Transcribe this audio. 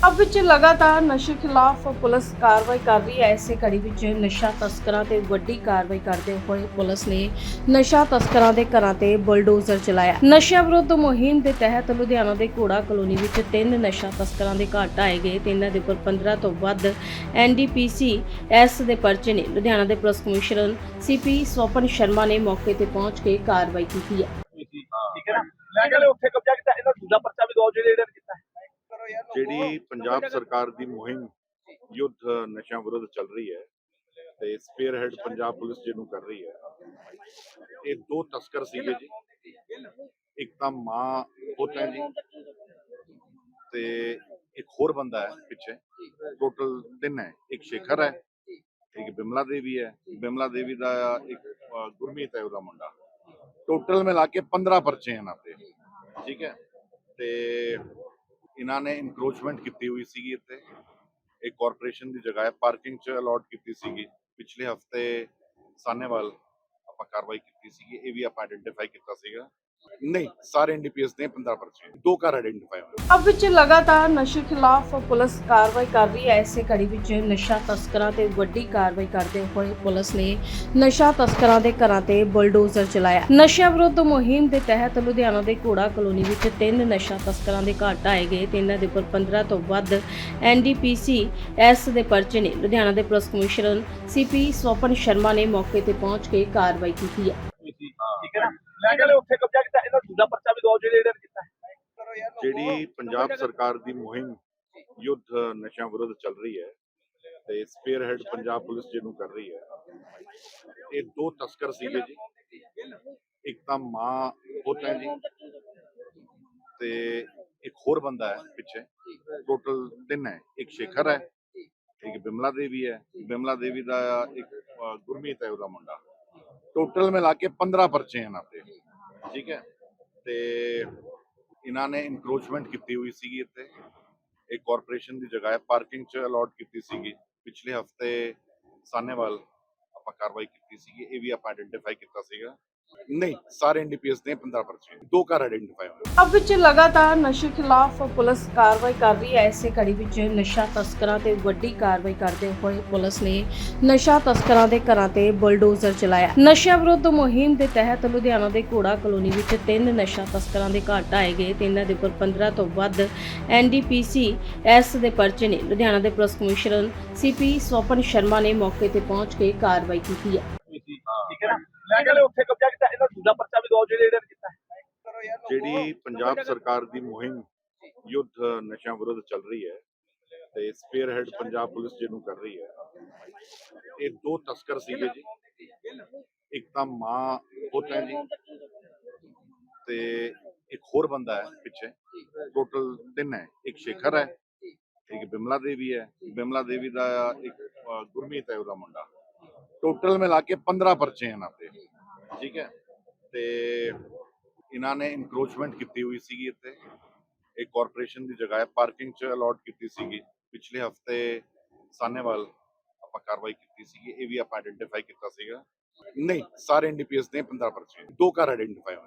ਪੰਜਾਬ ਵਿੱਚ ਲਗਾਤਾਰ ਨਸ਼ੇ ਖਿਲਾਫ ਪੁਲਿਸ ਕਾਰਵਾਈ ਕਰ ਰਹੀ ਹੈ। ਇਸੇ ਕੜੀ ਵਿੱਚ ਨਸ਼ਾ ਤਸਕਰਾਂ ਤੇ ਵੱਡੀ ਕਾਰਵਾਈ ਕਰਦੇ ਹੋਏ ਪੁਲਿਸ ਨੇ ਨਸ਼ਾ ਤਸਕਰਾਂ ਦੇ ਘਰਾਂ ਤੇ ਬੁਲਡੋਜ਼ਰ ਚਲਾਇਆ। ਨਸ਼ਾ ਵਿਰੁੱਧ ਮੁਹਿੰਮ ਦੇ ਤਹਿਤ ਲੁਧਿਆਣਾ ਦੇ ਘੋੜਾ ਕਲੋਨੀ ਵਿੱਚ ਤਿੰਨ ਨਸ਼ਾ ਤਸਕਰਾਂ ਦੇ ਘਰ ਢਾਏ ਗਏ। ਤੇ ਇਹਨਾਂ ਦੇ ਉੱਪਰ 15 ਤੋਂ ਵੱਧ ਐਨਡੀਪੀਸੀ ਐਸ ਦੇ ਪਰਚੇ ਨੇ। ਲੁਧਿਆਣਾ ਦੇ police commissioner CP Swapan Sharma ਨੇ ਮੌਕੇ ਤੇ ਪਹੁੰਚ ਕੇ ਕਾਰਵਾਈ ਕੀਤੀ ਹੈ ਨਾ ਮੈਂ ਕਹਿੰਦਾ ਉੱਥੇ ਕਬਜ਼ਾ ਕੀਤਾ ਇਹਨਾਂ ਦੂਜਾ ਪਰਚਾ ਵੀ ਦੋ ਜਿਹੜੇ ਰੇਡਰ ਕੀਤਾ ਜਿਹੜੀ ਪੰਜਾਬ ਸਰਕਾਰ ਦੀ ਮੁਹਿੰਮ ਯੁੱਧ ਨਸ਼ਿਆਂ ਵਿਰੁੱਧ ਚੱਲ ਰਹੀ ਹੈ ਤੇ ਸਪੀਅਰਹੈਡ ਪੰਜਾਬ ਪੁਲਿਸ ਜਿਹਨੂੰ ਕਰ ਰਹੀ ਹੈ। ਇਹ ਦੋ ਤਸਕਰ ਸੀਗੇ ਜੀ। ਇੱਕ ਤਾਂ ਮਾਂ ਪੁੱਤ ਹੈ ਜੀ। ਤੇ ਇੱਕ ਹੋਰ ਬੰਦਾ ਹੈ ਪਿੱਛੇ। ਟੋਟਲ ਤਿੰਨ ਹੈ। ਇੱਕ ਸ਼ੇਖਰ ਹੈ ਇੱਕ ਬਿਮਲਾ ਦੇਵੀ ਹੈ। ਬਿਮਲਾ ਦੇਵੀ ਦਾ ਇੱਕ ਗੁਰਮੀਤ ਹੈ ਉਹਦਾ ਮੁੰਡਾ। ਟੋਟਲ ਮਿਲਾ ਕੇ 15 ਪਰਚੇ ਇਹਨਾਂ ਤੇ। ਠੀਕ ਹੈ। ਤੇ ਇਹਨਾਂ ਨੇ ਇਨਕਰੋਚਮੈਂਟ ਕੀਤੀ ਹੋਈ ਸੀਗੀ ਇੱਥੇ। ਇੱਕ ਕਾਰਪੋਰੇਸ਼ਨ ਦੀ ਜਗ੍ਹਾ ਹੈ ਪਾਰਕਿੰਗ ਚ ਅਲਾਟ ਕੀਤੀ ਸੀਗੀ। ਪਿਛਲੇ ਹਫ਼ਤੇ ਸਾਨੇਵਾਲ ਆਪਾਂ ਕਾਰਵਾਈ ਕੀਤੀ ਸੀਗੀ, ਇਹ ਵੀ ਆਪਾਂ ਆਇਡੈਂਟੀਫਾਈ ਕੀਤਾ ਸੀਗਾ। ਨਹੀਂ, ਸਾਰੇ ਐਨਡੀਪੀਐਸ ਨੇ 15 ਪਰਚੇ ਦੋ ਕਾਰ ਆਇਡੈਂਟੀਫਾਈ ਹੋਏ। ਪੰਜਾਬ ਵਿੱਚ ਲਗਾਤਾਰ ਨਸ਼ੇ ਖਿਲਾਫ ਪੁਲਿਸ ਕਾਰਵਾਈ ਕਰ ਰਹੀ ਹੈ। ਇਸੇ ਕੜੀ ਵਿੱਚ ਨਸ਼ਾ ਤਸਕਰਾਂ ਤੇ ਵੱਡੀ ਕਾਰਵਾਈ ਕਰਦੇ ਹੋਏ ਪੁਲਿਸ ਨੇ ਨਸ਼ਾ ਤਸਕਰਾਂ ਦੇ ਘਰਾਂ ਤੇ ਬੁਲਡੋਜ਼ਰ ਚਲਾਇਆ। ਨਸ਼ਾ ਵਿਰੁੱਧ ਮੁਹਿੰਮ ਦੇ ਤਹਿਤ ਲੁਧਿਆਣਾ ਦੇ ਘੋੜਾ ਕਲੋਨੀ ਵਿੱਚ ਤਿੰਨ ਨਸ਼ਾ ਤਸਕਰਾਂ ਦੇ ਘਰ ਢਾਏ ਗਏ। ਤੇ ਇਹਨਾਂ ਦੇ ਉੱਪਰ 15 ਤੋਂ ਵੱਧ ਐਨਡੀਪੀਸੀ ਐਸ ਦੇ ਪਰਚੇ ਨੇ। ਲੁਧਿਆਣਾ ਦੇ police commissioner CP Sopan Sharma ਨੇ ਮੌਕੇ ਤੇ ਪਹੁੰਚ ਕੇ ਕਾਰਵਾਈ ਕੀਤੀ ਹੈ। ਮੈਂ ਕਹਿੰਦਾ ਉੱਥੇ ਕਬਜ਼ਾ ਕੀਤਾ ਇਹਨਾਂ ਦੂਜਾ ਪਰਚਾ ਵੀ ਦੋ ਜਿਹੜੇ ਰੇਡਰ ਕੀਤਾ। ਜਿਹੜੀ ਪੰਜਾਬ ਸਰਕਾਰ ਦੀ ਮੁਹਿੰਮ ਯੁੱਧ, ਨਸ਼ਿਆਂ ਵਿਰੁੱਧ ਚੱਲ ਰਹੀ ਹੈ ਤੇ ਸਪੀਅਰਹੈਡ ਪੰਜਾਬ ਪੁਲਿਸ ਜਿਹਨੂੰ ਕਰ ਰਹੀ ਹੈ, ਇਹ ਦੋ ਤਸਕਰ ਸੀਗੇ ਜੀ। ਇੱਕ ਤਾਂ ਮਾਂ, ਪੁੱਤ ਹੈ ਜੀ। ਤੇ ਇੱਕ ਹੋਰ ਬੰਦਾ ਹੈ ਪਿੱਛੇ। ਟੋਟਲ ਤਿੰਨ ਹੈ, ਇੱਕ ਸ਼ੇਖਰ ਹੈ, ਇੱਕ ਬਿਮਲਾ ਦੇਵੀ ਹੈ। ਬਿਮਲਾ ਦੇਵੀ ਦਾ ਇੱਕ ਗੁਰਮੀਤ ਹੈ ਉਹਦਾ ਮੁੰਡਾ। ਟੋਟਲ ਮਿਲਾ ਕੇ 15 ਪਰਚੇ ਇਹਨਾਂ ਤੇ ਠੀਕ ਹੈ। ਤੇ ਇਹਨਾਂ ਨੇ ਇਨਕਰੋਚਮੈਂਟ ਕੀਤੀ ਹੋਈ ਸੀਗੀ ਇੱਥੇ। ਇੱਕ ਕਾਰਪੋਰੇਸ਼ਨ ਦੀ ਜਗ੍ਹਾ ਹੈ ਪਾਰਕਿੰਗ ਚ ਅਲਾਟ ਕੀਤੀ ਸੀਗੀ। ਪਿਛਲੇ ਹਫ਼ਤੇ ਸਾਨੇਵਾਲ ਆਪਾਂ ਕਾਰਵਾਈ ਕੀਤੀ ਸੀਗੀ, ਇਹ ਵੀ ਆਪਾਂ ਆਇਡੈਂਟੀਫਾਈ ਕੀਤਾ ਸੀਗਾ। ਨਹੀਂ, ਸਾਰੇ ਐਨਡੀਪੀਐਸ ਨੇ 15 ਪਰਚੇ ਦੋ ਕਾਰ ਆਇਡੈਂਟੀਫਾਈ ਹੋਏ। ਪੰਜਾਬ ਵਿੱਚ ਲਗਾਤਾਰ ਨਸ਼ੇ ਖਿਲਾਫ ਪੁਲਿਸ ਕਾਰਵਾਈ ਕਰ ਰਹੀ ਹੈ। ਇਸੇ ਕੜੀ ਵਿੱਚ ਨਸ਼ਾ ਤਸਕਰਾਂ ਤੇ ਵੱਡੀ ਕਾਰਵਾਈ ਕਰਦੇ ਹੋਏ ਪੁਲਿਸ ਨੇ ਨਸ਼ਾ ਤਸਕਰਾਂ ਦੇ ਘਰਾਂ ਤੇ ਬੁਲਡੋਜ਼ਰ ਚਲਾਇਆ। ਨਸ਼ਾ ਵਿਰੁੱਧ ਮੁਹਿੰਮ ਦੇ ਤਹਿਤ ਲੁਧਿਆਣਾ ਦੇ ਘੋੜਾ ਕਲੋਨੀ ਵਿੱਚ ਤਿੰਨ ਨਸ਼ਾ ਤਸਕਰਾਂ ਦੇ ਘਰ ਢਾਏ ਗਏ। ਤੇ ਇਹਨਾਂ ਦੇ ਉੱਪਰ 15 ਤੋਂ ਵੱਧ ਐਨਡੀਪੀਸੀ ਐਸ ਦੇ ਪਰਚੇ ਨੇ। ਲੁਧਿਆਣਾ ਦੇ police commissioner CP Swapan Sharma ਨੇ ਮੌਕੇ ਤੇ ਪਹੁੰਚ ਕੇ ਕਾਰਵਾਈ ਕੀਤੀ ਹੈ ਠੀਕ ਹੈ ਨਾ ਮੈਂ ਕਹਿੰਦਾ ਉੱਥੇ ਕਬਜ਼ਾ ਕੀਤਾ ਇਹਨਾਂ ਦੂਜਾ ਪਰਚਾ ਵੀ ਦੋ ਜਿਹੜੇ ਰੇਡਰ ਕੀਤਾ ਜਿਹੜੀ ਪੰਜਾਬ ਸਰਕਾਰ ਦੀ ਮੁਹਿੰਮ ਯੁੱਧ, ਨਸ਼ਿਆਂ ਵਿਰੁੱਧ ਚੱਲ ਰਹੀ ਹੈ ਤੇ ਸਪੀਅਰਹੈਡ ਪੰਜਾਬ ਪੁਲਿਸ ਜਿਹਨੂੰ ਕਰ ਰਹੀ ਹੈ, ਇਹ ਦੋ ਤਸਕਰ ਸੀਗੇ ਜੀ। ਇੱਕ ਤਾਂ ਮਾਂ, ਪੁੱਤ ਹੈ ਜੀ। ਤੇ ਇੱਕ ਹੋਰ ਬੰਦਾ ਹੈ ਪਿੱਛੇ। ਟੋਟਲ ਤਿੰਨ ਹੈ। ਇੱਕ ਸ਼ੇਖਰ ਹੈ, ਇੱਕ ਬਿਮਲਾ ਦੇਵੀ ਹੈ। ਬਿਮਲਾ ਦੇਵੀ ਦਾ ਇੱਕ ਗੁਰਮੀਤ ਹੈ ਉਹਦਾ ਮੁੰਡਾ। ਟੋਟਲ ਮਿਲਾ ਕੇ 15 ਪਰਚੇ ਇਹਨਾਂ ਤੇ ਠੀਕ ਹੈ। ਤੇ ਇਹਨਾਂ ਨੇ ਇਨਕਰੋਚਮੈਂਟ ਕੀਤੀ ਹੋਈ ਸੀਗੀ ਇੱਥੇ। ਇਹ ਕਾਰਪੋਰੇਸ਼ਨ ਦੀ ਜਗ੍ਹਾ ਹੈ ਪਾਰਕਿੰਗ ਚ ਅਲਾਟ ਕੀਤੀ ਸੀਗੀ। ਪਿਛਲੇ ਹਫ਼ਤੇ ਸਾਨੇਵਾਲ ਆਪਾਂ ਕਾਰਵਾਈ ਕੀਤੀ ਸੀਗੀ, ਇਹ ਵੀ ਆਪਾਂ ਆਇਡੈਂਟੀਫਾਈ ਕੀਤਾ ਸੀਗਾ। ਨਹੀਂ, ਸਾਰੇ ਐਨਡੀਪੀਐਸ ਨੇ 15 ਪਰਚੇ ਦੋ ਘਰ ਆਇਡੈਂਟੀਫਾਈ ਹੋਏ।